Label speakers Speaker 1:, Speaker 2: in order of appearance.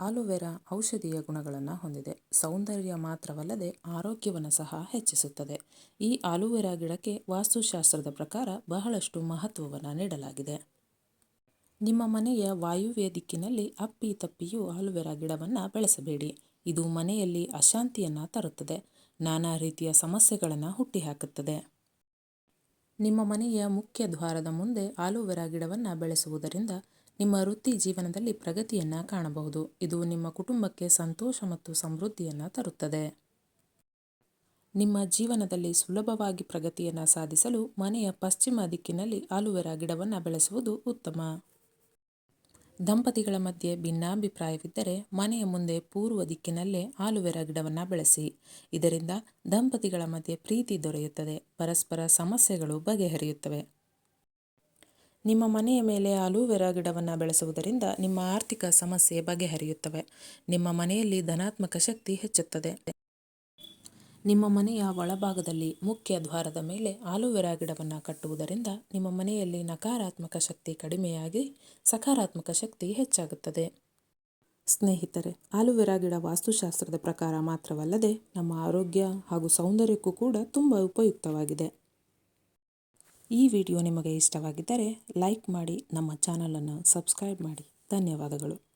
Speaker 1: Aloe vera ಔಷಧೀಯ ಗುಣಗಳನ್ನು ಹೊಂದಿದೆ. ಸೌಂದರ್ಯ ಮಾತ್ರವಲ್ಲದೆ ಆರೋಗ್ಯವನ್ನು ಸಹ ಹೆಚ್ಚಿಸುತ್ತದೆ. ಈ ಆಲೋವೆರಾ ಗಿಡಕ್ಕೆ ವಾಸ್ತುಶಾಸ್ತ್ರದ ಪ್ರಕಾರ ಬಹಳಷ್ಟು ಮಹತ್ವವನ್ನು ನೀಡಲಾಗಿದೆ. ನಿಮ್ಮ ಮನೆಯ ವಾಯುವ್ಯ ದಿಕ್ಕಿನಲ್ಲಿ ಅಪ್ಪಿ ತಪ್ಪಿಯೂ ಆಲೋವೆರಾ ಗಿಡವನ್ನು ಬೆಳೆಸಬೇಡಿ. ಇದು ಮನೆಯಲ್ಲಿ ಅಶಾಂತಿಯನ್ನು ತರುತ್ತದೆ. ನಾನಾ ರೀತಿಯ ಸಮಸ್ಯೆಗಳನ್ನು ಹುಟ್ಟಿಹಾಕುತ್ತದೆ. ನಿಮ್ಮ ಮನೆಯ ಮುಖ್ಯ ದ್ವಾರದ ಮುಂದೆ ಆಲೋವೆರಾ ಗಿಡವನ್ನು ಬೆಳೆಸುವುದರಿಂದ ನಿಮ್ಮ ವೃತ್ತಿ ಜೀವನದಲ್ಲಿ ಪ್ರಗತಿಯನ್ನು ಕಾಣಬಹುದು. ಇದು ನಿಮ್ಮ ಕುಟುಂಬಕ್ಕೆ ಸಂತೋಷ ಮತ್ತು ಸಮೃದ್ಧಿಯನ್ನು ತರುತ್ತದೆ. ನಿಮ್ಮ ಜೀವನದಲ್ಲಿ ಸುಲಭವಾಗಿ ಪ್ರಗತಿಯನ್ನು ಸಾಧಿಸಲು ಮನೆಯ ಪಶ್ಚಿಮ ದಿಕ್ಕಿನಲ್ಲಿ ಆಲುವೆರಾ ಗಿಡವನ್ನು ಬೆಳೆಸುವುದು ಉತ್ತಮ. ದಂಪತಿಗಳ ಮಧ್ಯೆ ಭಿನ್ನಾಭಿಪ್ರಾಯವಿದ್ದರೆ ಮನೆಯ ಮುಂದೆ ಪೂರ್ವ ದಿಕ್ಕಿನಲ್ಲೇ ಆಲುವೆರಾ ಗಿಡವನ್ನು ಬೆಳೆಸಿ. ಇದರಿಂದ ದಂಪತಿಗಳ ಮಧ್ಯೆ ಪ್ರೀತಿ ದೊರೆಯುತ್ತದೆ. ಪರಸ್ಪರ ಸಮಸ್ಯೆಗಳು ಬಗೆಹರಿಯುತ್ತವೆ. ನಿಮ್ಮ ಮನೆಯ ಮೇಲೆ ಆಲೂವೆರಾ ಗಿಡವನ್ನು ಬೆಳೆಸುವುದರಿಂದ ನಿಮ್ಮ ಆರ್ಥಿಕ ಸಮಸ್ಯೆ ಬಗೆಹರಿಯುತ್ತವೆ. ನಿಮ್ಮ ಮನೆಯಲ್ಲಿ ಧನಾತ್ಮಕ ಶಕ್ತಿ ಹೆಚ್ಚುತ್ತದೆ. ನಿಮ್ಮ ಮನೆಯ ಒಳಭಾಗದಲ್ಲಿ ಮುಖ್ಯ ದ್ವಾರದ ಮೇಲೆ ಆಲೂವೆರಾ ಗಿಡವನ್ನು ಕಟ್ಟುವುದರಿಂದ ನಿಮ್ಮ ಮನೆಯಲ್ಲಿ ನಕಾರಾತ್ಮಕ ಶಕ್ತಿ ಕಡಿಮೆಯಾಗಿ ಸಕಾರಾತ್ಮಕ ಶಕ್ತಿ ಹೆಚ್ಚಾಗುತ್ತದೆ. ಸ್ನೇಹಿತರೆ, ಆಲೂವೆರಾ ಗಿಡ ವಾಸ್ತುಶಾಸ್ತ್ರದ ಪ್ರಕಾರ ಮಾತ್ರವಲ್ಲದೆ ನಮ್ಮ ಆರೋಗ್ಯ ಹಾಗೂ ಸೌಂದರ್ಯಕ್ಕೂ ಕೂಡ ತುಂಬ ಉಪಯುಕ್ತವಾಗಿದೆ. ಈ ವಿಡಿಯೋ ನಿಮಗೆ ಇಷ್ಟವಾಗಿದ್ದರೆ ಲೈಕ್ ಮಾಡಿ ನಮ್ಮ ಚಾನಲನ್ನು ಸಬ್ಸ್ಕ್ರೈಬ್ ಮಾಡಿ. ಧನ್ಯವಾದಗಳು.